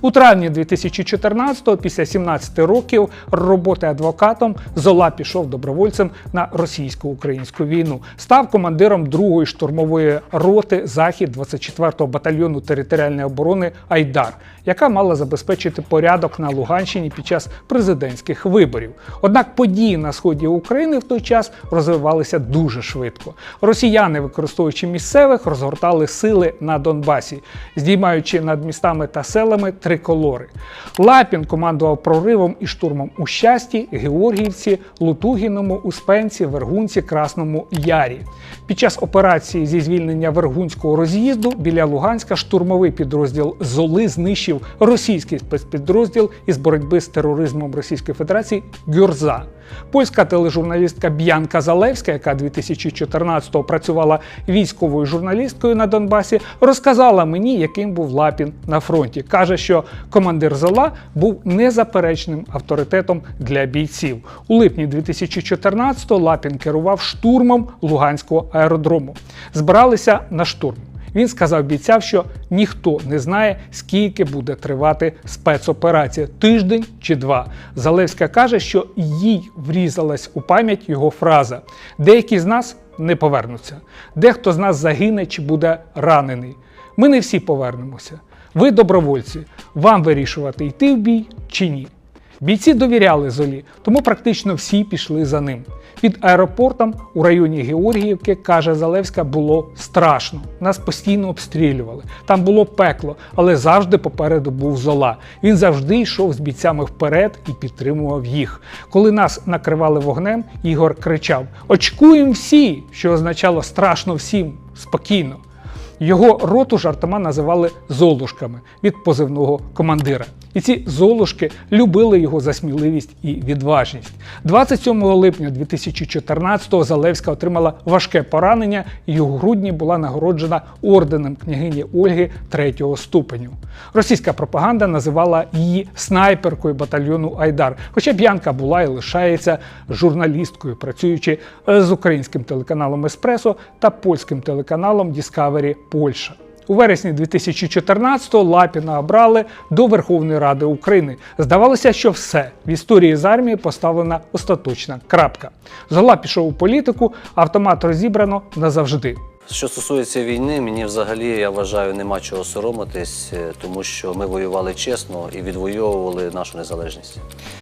У травні 2014-го, після 17 років роботи адвокатом, Зола пішов добровольцем на російсько-українську війну. Став командиром 2-ї штурмової роти Захід 24-го батальйону територіальної оборони Айдар, яка мала забезпечити порядок на Луганщині під час президентських виборів. Однак події на сході України в той час розвивалися дуже швидко. Росіяни, використовуючи місцевих, розгортали сили на Донбасі, здіймаючи над містами та селами триколори. Лапін командував проривом і штурмом у Щасті, Георгіївці, Лутугіному, Успенці, Вергунці, Красному Ярі. Під час операції зі звільнення Вергунського роз'їзду біля Луганська штурмовий підрозділ Золи знищив російський спецпідрозділ із боротьби з тероризмом Російської Федерації Гюрза. Польська тележурналістка Б'янка Залевська, яка 2014-го працювала військовою журналісткою на Донбасі, розказала мені, яким був Лапін на фронті. Каже, що командир Зола був незаперечним авторитетом для бійців. У липні 2014-го Лапін керував штурмом Луганського аеродрому. Збиралися на штурм. Він сказав бійцям, що ніхто не знає, скільки буде тривати спецоперація тиждень чи два. Залевська каже, що їй врізалась у пам'ять його фраза: деякі з нас не повернуться, дехто з нас загине чи буде ранений. Ми не всі повернемося. Ви добровольці, вам вирішувати, йти в бій чи ні. Бійці довіряли Золі, тому практично всі пішли за ним. Під аеропортом у районі Георгіївки, каже Залевська, було страшно. Нас постійно обстрілювали. Там було пекло, але завжди попереду був зола. Він завжди йшов з бійцями вперед і підтримував їх. Коли нас накривали вогнем, Ігор кричав: Очкуємо всі! що означало страшно всім, спокійно. Його роту жартома називали золушками від позивного командира. І ці золушки любили його за сміливість і відважність. 27 липня 2014-го Залевська отримала важке поранення і у грудні була нагороджена орденом княгині Ольги третього ступеню. Російська пропаганда називала її снайперкою батальйону Айдар. Хоча Б'янка була і лишається журналісткою, працюючи з українським телеканалом Еспресо та польським телеканалом Discovery Польща. У вересні 2014-го Лапіна обрали до Верховної Ради України. Здавалося, що все в історії з армії поставлена остаточна крапка. Зола пішов у політику, автомат розібрано назавжди. Що стосується війни, мені взагалі я вважаю, нема чого соромитись, е, тому що ми воювали чесно і відвоювали нашу незалежність.